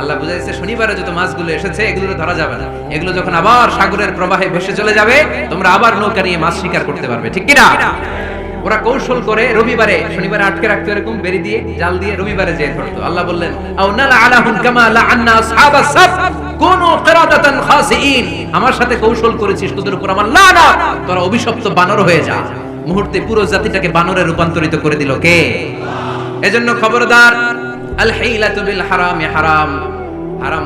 আল্লাহ বুঝাইছে, শনিবারে যত মাছগুলো এসেছে এগুলো ধরা যাবে না। এগুলো যখন আবার সাগরের প্রবাহে ভেসে চলে যাবে, তোমরা আবার নৌকা নিয়ে মাছ শিকার করতে পারবে, ঠিক কি না ওরা কৌশল করে রবিবারে, শনিবারে আটকে রাখতো এরকম বেরি দিয়ে, জাল দিয়ে রবিবারে যেয়ে ধরতো। আল্লাহ বললেন কোন কিরাদাতান খাসিইন আমার সাথে কৌশল করেছিস, তোদের উপর আমার লানাত। তোরা অভিশপ্ত বানর হয়ে যা। মুহূর্তে পুরো জাতিটাকে বানরে রূপান্তরিত করে দিল কে? এজন্য খবরদার হারামি।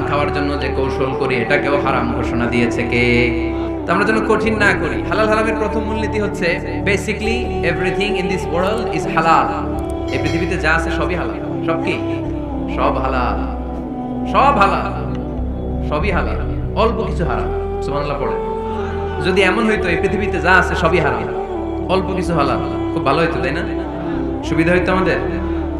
খাওয়ার জন্য যে কৌশল করি, এটাকেও হারাম ঘোষণা দিয়েছে কে? আমরা যেন কঠিন না করি। হালাল হারামের প্রথম মূলনীতি হচ্ছে basically everything in this world is হালাল এই পৃথিবীতে যা আছে সবই হালাল। সব কি? সব হালাল। সব হালাল। সবই হালাল। অল্প কিছু হারাম। সুবহানাল্লাহ পড়ে যদি এমন হইতো, এই পৃথিবীতে যা আছে সবই হারাম। অল্প কিছু হালাল। খুব ভালো হইতো, তাই না? সুবিধা হইতো আমাদের?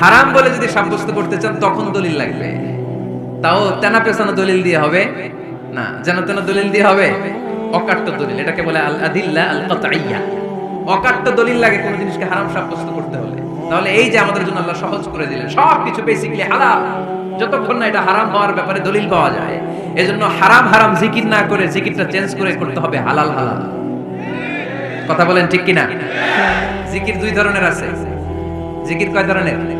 হারাম বলে যদি সাব্যস্ত করতে চান, তখন দলিল লাগবে। তাও তেনা পেছানো দলিল দিয়ে হবে? না, যেন তেন দলিল দিয়ে হবে? অকাট্য দলিল, এটাকে বলে অকাট্য দলিল লাগে কোন জিনিসকে হারাম সাব্যস্ত করতে হলে। তাহলে এই যে আমাদের জন্য আল্লাহ সহজ করে দিলেন হালাল। যতক্ষণ না এটা হারাম হওয়ার ব্যাপারে দলিল পাওয়া যায়, এজন্য হারাম হারাম জিকির না করে জিকিরটা চেঞ্জ করে করতে হবে হালাল হালাল। কথা বলেন ঠিক কিনা? জিকির দুই ধরনের আছে। জিকির কয় ধরনের?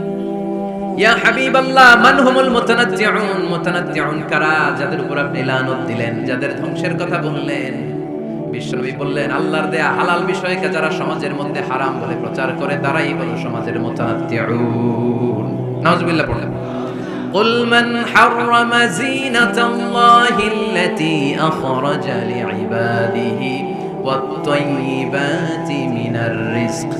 ইয়া হাবিবাল্লাহ মান হুমুল মুতানাত্তিউন মুতানাত্তিউন কারা যাদের উপর আপনি লানত দিলেন যাদের ধ্বংসের কথা বললেন বিশ্বনবী বললেন আল্লাহর দেয়া হালাল বিষয়কে যারা সমাজের মধ্যে হারাম বলে প্রচার করে তারাই হলো সমাজের মুতানাত্তিউন নাউজুবিল্লাহ পড়লেন قل من حرم زينة الله التي أخرج لعباده والطيبات من الرزق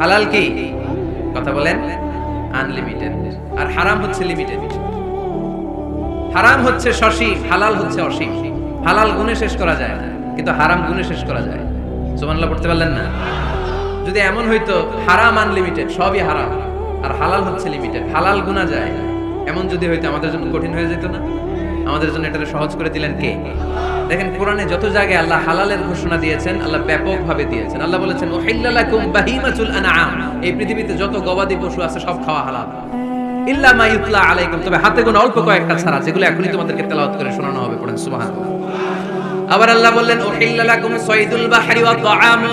হালাল কি? কথা বলেন। আনলিমিটেড আর হারাম হচ্ছে লিমিটেড হারাম হচ্ছে সসীম, হালাল হচ্ছে অসীম। হালাল গুণে শেষ করা যায়, কিন্তু হারাম গুণে শেষ করা যায়। সুবহানাল্লাহ, পড়তে পারলেন না? যদি এমন হইতো, হারাম আনলিমিটেড সবই হারাম। আর হালাল হচ্ছে লিমিটেড হালাল গুণা যায়। এমন যদি হইতো, আমাদের জন্য কঠিন হয়ে যেত না? আমাদের জন্য এটাকে সহজ করে দিলেন কে? দেখেন কোরআনে যত জায়গায় আল্লাহ হালালের ঘোষণা দিয়েছেন, আল্লাহ ব্যাপকভাবে দিয়েছেন। আল্লাহ বলেছেন, ওহিল্লালাকুম বাহিমাতুল আনআম। এই পৃথিবীতে যত গবাদি পশু আছে, সব খাওয়া হালাল। ইল্লা মা ইউতলা আলাইকুম। তবে হাতে কোনো অল্প কয়েকটা ছাড়া, যেগুলো এখনই তোমাদেরকে তেলাওয়াত করে শোনানো হবে, পড়েন, সুবহানাল্লাহ। আবার আল্লাহ বললেন, ওহিল্লালাকুম সাইদুল বাহরি ওয়া তাআমু।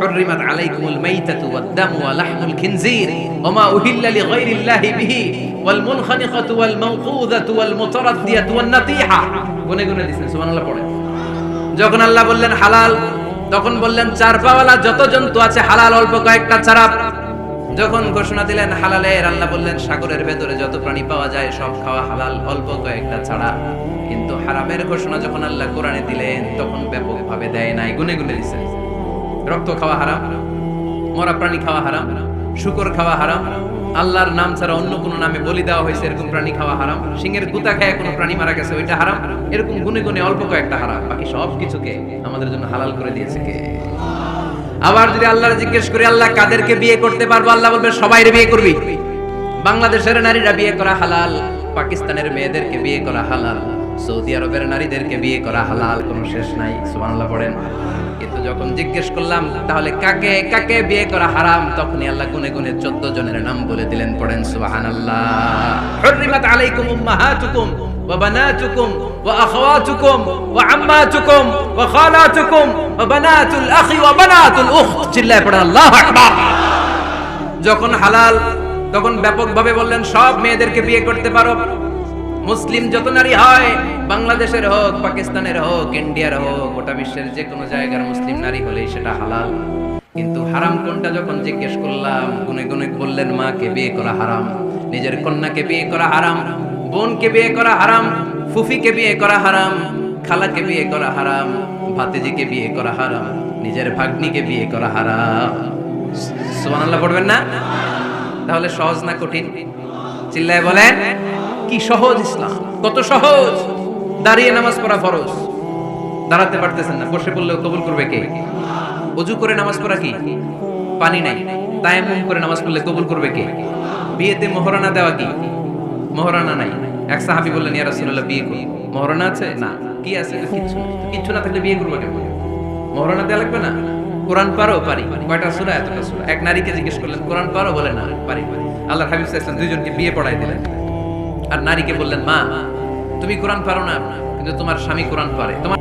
হুররিমাত আলাইকুমুল মাইতাতু ওয়াদ-দামু ওয়া লাহমুল খিনজির ওয়া الله উহিল্লা লিগাইরিল্লাহি বিহি ওয়াল মুনখানিকাতু গুনে গুনে দিছেন সুবহানাল্লাহ পড়ে। যখন আল্লাহ বললেন হালাল, তখন বললেন চার পাওয়ালা যত জন্তু আছে হালাল, অল্প কয়েকটা ছাড়া যখন ঘোষণা দিলেন হালালের, আল্লাহ বললেন সাগরের ভেতরে যত প্রাণী পাওয়া যায় সব খাওয়া হালাল, অল্প কয়েকটা ছাড়া। কিন্তু হারামের ঘোষণা যখন আল্লাহ কোরআনে দিলেন, তখন ব্যাপকভাবে দেয় নাই, গুনে গুনে দিচ্ছেন রক্ত খাওয়া হারাম, মরা প্রাণী খাওয়া হারাম, শুকর খাওয়া হারাম, আল্লাহর নাম ছাড়া অন্য কোনো নামে বলি দেওয়া হয়েছে, এরকম প্রাণী খাওয়া হারাম। সিংহের গুতা খায় কোনো প্রাণী মারা গেছে, ওইটা হারাম। এরকম গুনে গুনে অল্প কয়েকটা হারাম। বাকি সব কিছুকে আমাদের জন্য হালাল করে দিয়েছে কে? আবার যদি আল্লাহর জিজ্ঞেস করি, আল্লাহ কাদেরকে বিয়ে করতে পারব? আল্লাহ বলবে সবাই বিয়ে করবি। বাংলাদেশের নারীরা বিয়ে করা হালাল, পাকিস্তানের মেয়েদেরকে বিয়ে করা হালাল, সৌদি আরবের নারীদেরকে বিয়ে করা হালাল, কোনো শেষ নাই। সুবহানাল্লাহ, পড়েন। যখন জিজ্ঞেস করলাম, তাহলে কাকে কাকে বিয়ে করা হারাম? তখনই আল্লাহ গুনে গুনে 14 জনের নাম বলে দিলেন, পড়েন ওয়া আম্মাতুকুম, ওয়া খালাতুকুম, ওয়া বানাতুল আখি, ওয়া বানাতুল উখত। চিল্লায় আল্লাহু আকবার। যখন হালাল, তখন ব্যাপকভাবে বললেন, সব মেয়েদেরকে বিয়ে করতে পারো। মুসলিম যত নারী হয়, বাংলাদেশের হোক, পাকিস্তানের হোক, ইন্ডিয়ার হোক, গোটা বিশ্বের যে কোনো জায়গার মুসলিম নারী হলেই সেটা হালাল। কিন্তু হারাম কোনটা যখন জিজ্ঞেস করলাম, গুনে গুনে বললেন, মাকে বিয়ে করা হারাম, নিজের কন্যাকে বিয়ে করা হারাম, বোনকে বিয়ে করা হারাম, ফুফিকে বিয়ে করা হারাম, খালাকে বিয়ে করা হারাম, ভাতিজিকে বিয়ে করা হারাম, নিজের ভাগ্নিকে বিয়ে করা হারাম। সুবহানাল্লাহ, পড়বেন না? তাহলে সহজ না কঠিন? চিল্লায় বলেন? কি সহজ ইসলাম? কত সহজ? দাঁড়িয়ে নামাজ পড়া ফরজ। দাঁড়াতে পারতেছেন না, বসে পড়লেও কবুল করবে কে? অজু করে নামাজ পড়া কি? পানি নাই। তায়াম্মুম করে নামাজ পড়লে কবুল করবে কে? বিয়েতে মোহরানা দেওয়া কি? মোহরানা নাই। এক সাহাবী বললেন, ইয়া রাসূলুল্লাহ, বিয়ে করব মোহরানা আছে? না। কি আছে? কিচ্ছু নাই। কিচ্ছু না থাকলে বিয়ে করব কেন মোহরানা দেওয়া লাগবে না? কোরআন পারো? পারি। কয়টা সূরা? এতটা সূরা। এক নারীকে জিজ্ঞেস করলেন, কোরআন পারো? বলে, না, পারি। পারি আল্লাহ হাবিব সাল্লাল্লাহু আলাইহি দুইজনকে বিয়ে পড়াই দিলেন। আর নারীকে বললেন মা তুমি কোরআন পারো না কিন্তু তোমার স্বামী কোরআন পারে। তোমার